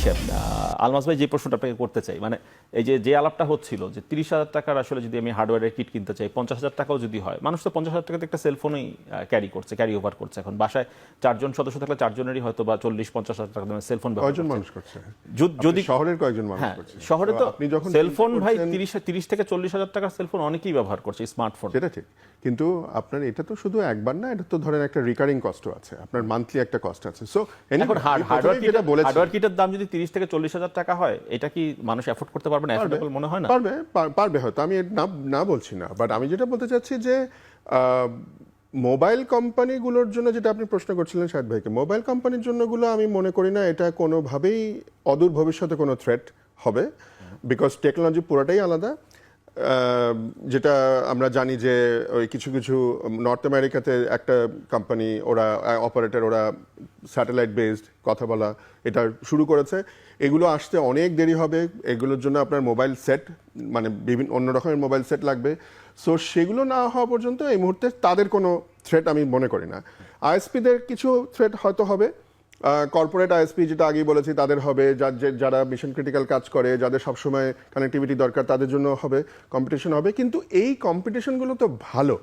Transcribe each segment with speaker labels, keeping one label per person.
Speaker 1: Nation 的。আলমাস ভাই যে প্রশ্নটা আপনাকে করতে চাই মানে এই যে যে আলাপটা হচ্ছিল যে তিরিশ হাজার টাকার আসলে যদি আমি হার্ডওয়্যারের কিট কিনতে চাই পঞ্চাশ হাজার টাকাও যদি হয় মানুষ তো পঞ্চাশ হাজার টাকাতে একটা সেলফোনই ক্যারি করছে ক্যারি ওভার করছে এখন। বাসায় চারজন সদস্য থাকলে চারজনেরই হয়তো বা চল্লিশ পঞ্চাশ হাজার টাকা দামের সেলফোন
Speaker 2: কয়জন মানুষ করছে?
Speaker 1: যদি
Speaker 2: শহরের কয়েকজন মানুষ
Speaker 1: হ্যাঁ
Speaker 2: করছে?
Speaker 1: শহরে তো
Speaker 2: আপনি যখন
Speaker 1: সেলফোন ভাই তিরিশ তিরিশ থেকে চল্লিশ হাজার টাকার সেলফোন অনেকেই ব্যবহার করছে স্মার্টফোন
Speaker 2: সেটা ঠিক। কিন্তু আপনার এটা তো শুধু একবার না এটা তো ধরেন একটা রিকারিং কস্ট আছে। আপনার মান্থলি একটা কস্ট আছে। সো
Speaker 1: এখন হার্ডওয়্যার কিটের দাম যদি তিরিশ থেকে চল্লিশ হাজার টাকা হয় এটা কি মানুষ এফোর্ড করতে পারবে না? অ্যাফোর্ডেবল মনে হয় না?
Speaker 2: পারবে পারবে হয়তো আমি না না বলছি না। বাট আমি যেটা বলতে চাচ্ছি যে মোবাইল কোম্পানিগুলোর জন্য যেটা আপনি প্রশ্ন করছিলেন শাহেদ ভাইকে মোবাইল কোম্পানির জন্যগুলো আমি মনে করি না এটা কোনোভাবেই অদূর ভবিষ্যতে কোনো থ্রেট হবে। বিকজ টেকনোলজি পুরোটাই আলাদা। যেটা আমরা জানি যে ওই কিছু কিছু নর্থ আমেরিকাতে একটা কোম্পানি ওরা অপারেটর ওরা স্যাটেলাইট বেসড কথা বলা এটা শুরু করেছে। এগুলো আসতে অনেক দেরি হবে। এগুলোর জন্য আপনার মোবাইল সেট মানে বিভিন্ন অন্য রকমের মোবাইল সেট লাগবে। সো সেগুলো না হওয়া পর্যন্ত এই মুহূর্তে তাদের কোনো থ্রেট আমি মনে করি না। আইএসপিদের কিছু থ্রেট হয়তো হবে। কর্পোরেট আইএসপি যেটা আগেই বলেছি তাদের হবে। যারা মিশন ক্রিটিক্যাল কাজ করে যাদের সবসময় কানেক্টিভিটি দরকার তাদের জন্য হবে কম্পিটিশন হবে। কিন্তু এই কম্পিটিশনগুলো তো ভালো।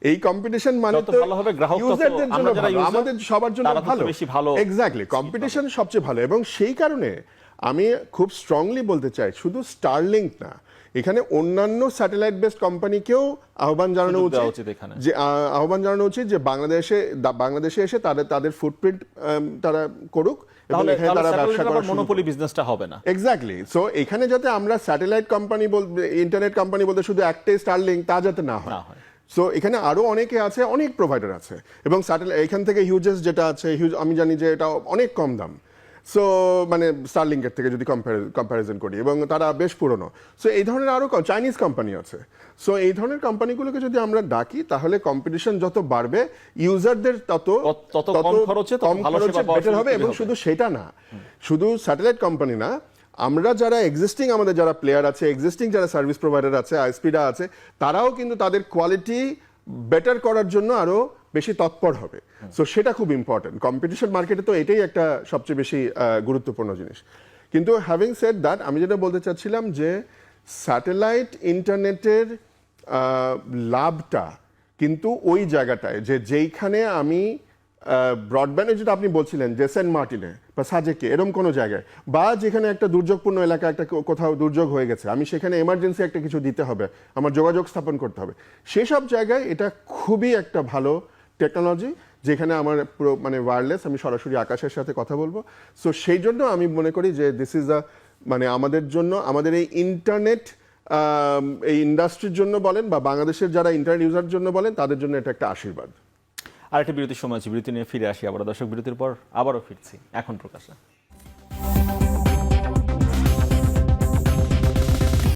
Speaker 2: এই কম্পিটিশন মানে তো
Speaker 1: ভালো হবে, গ্রাহক তত-
Speaker 2: ইউজারদের জন্য আমাদের সবার জন্য ভালো।
Speaker 1: বেশি ভালো
Speaker 2: এক্স্যাক্টলি কম্পিটিশন সবচেয়ে ভালো। এবং সেই কারণে আমি খুব স্ট্রংলি বলতে চাই শুধু স্টারলিংক না এখানে অন্যান্য স্যাটেলাইট বেসড কোম্পানিকেও আহ্বান জানানো উচিত যে আহ্বান জানানো উচিত যে বাংলাদেশে বাংলাদেশে এসে তাদের তাদের ফুটপ্রিন্ট তারা করুক এবং এখানে তারা ব্যবসা করা শুরু
Speaker 1: মনোপলি বিজনেসটা হবে না।
Speaker 2: এক্স্যাক্টলি সো এখানে যাতে আমরা স্যাটেলাইট কোম্পানি বলতে ইন্টারনেট কোম্পানি বলতে শুধু একটাই স্টারলিংক তা যাতে না হয়। সো এখানে আরও অনেকে আছে অনেক প্রোভাইডার আছে এবং স্যাটেলাইট এখান থেকে হিউজেস যেটা আছে হিউজ আমি জানি যে এটা অনেক কম দাম। সো মানে স্টারলিংকের থেকে যদি কম্প্যারিজন করি এবং তারা বেশ পুরনো। সো এই ধরনের আরও চাইনিজ কোম্পানি আছে। সো এই ধরনের কোম্পানিগুলোকে যদি আমরা ডাকি তাহলে কম্পিটিশন যত বাড়বে ইউজারদের তত
Speaker 1: তত- কম খরচে
Speaker 2: কম খরচে বেটার হবে এবং শুধু সেটা না। শুধু স্যাটেলাইট কোম্পানি না আমরা যারা এক্সিস্টিং আমাদের যারা প্লেয়ার আছে এক্সিস্টিং যারা সার্ভিস প্রোভাইডার আছে আইএসপিরা আছে তারাও কিন্তু তাদের কোয়ালিটি বেটার করার জন্য আরও বেশি তৎপর হবে। সো সেটা খুব ইম্পর্টেন্ট কম্পিটিশন মার্কেটে তো এটাই একটা সবচেয়ে বেশি গুরুত্বপূর্ণ জিনিস। কিন্তু হ্যাভিং সেট দ্যাট আমি যেটা বলতে চাচ্ছিলাম যে স্যাটেলাইট ইন্টারনেটের লাভটা কিন্তু ওই জায়গাটায় যে যেইখানে আমি ব্রডব্যান্ডে যেটা আপনি বলছিলেন, যে সেন্ট মার্টিনে বা সাজেকে এরকম কোনো জায়গায়, বা যেখানে একটা দুর্যোগপূর্ণ এলাকা, একটা কোথাও দুর্যোগ হয়ে গেছে, আমি সেখানে এমার্জেন্সি একটা কিছু দিতে হবে, আমার যোগাযোগ স্থাপন করতে হবে। সেসব জায়গায় এটা খুবই একটা ভালো টেকনোলজি যেখানে আমার পুরো মানে ওয়ারলেস আমি সরাসরি আকাশের সাথে কথা বলব। সো সেই জন্য আমি মনে করি যে দিস ইজ আ মানে আমাদের জন্য, আমাদের এই ইন্টারনেট এই ইন্ডাস্ট্রির জন্য বলেন বা বাংলাদেশের যারা ইন্টারনেট ইউজার জন্য বলেন, তাদের জন্য এটা একটা আশীর্বাদ।
Speaker 1: আরেকটা বিরতির সময় আছে, বিরতি নিয়ে ফিরে আসি আবার দর্শক, বিরতির পর আবারও ফিরছি। এখন প্রকাশে।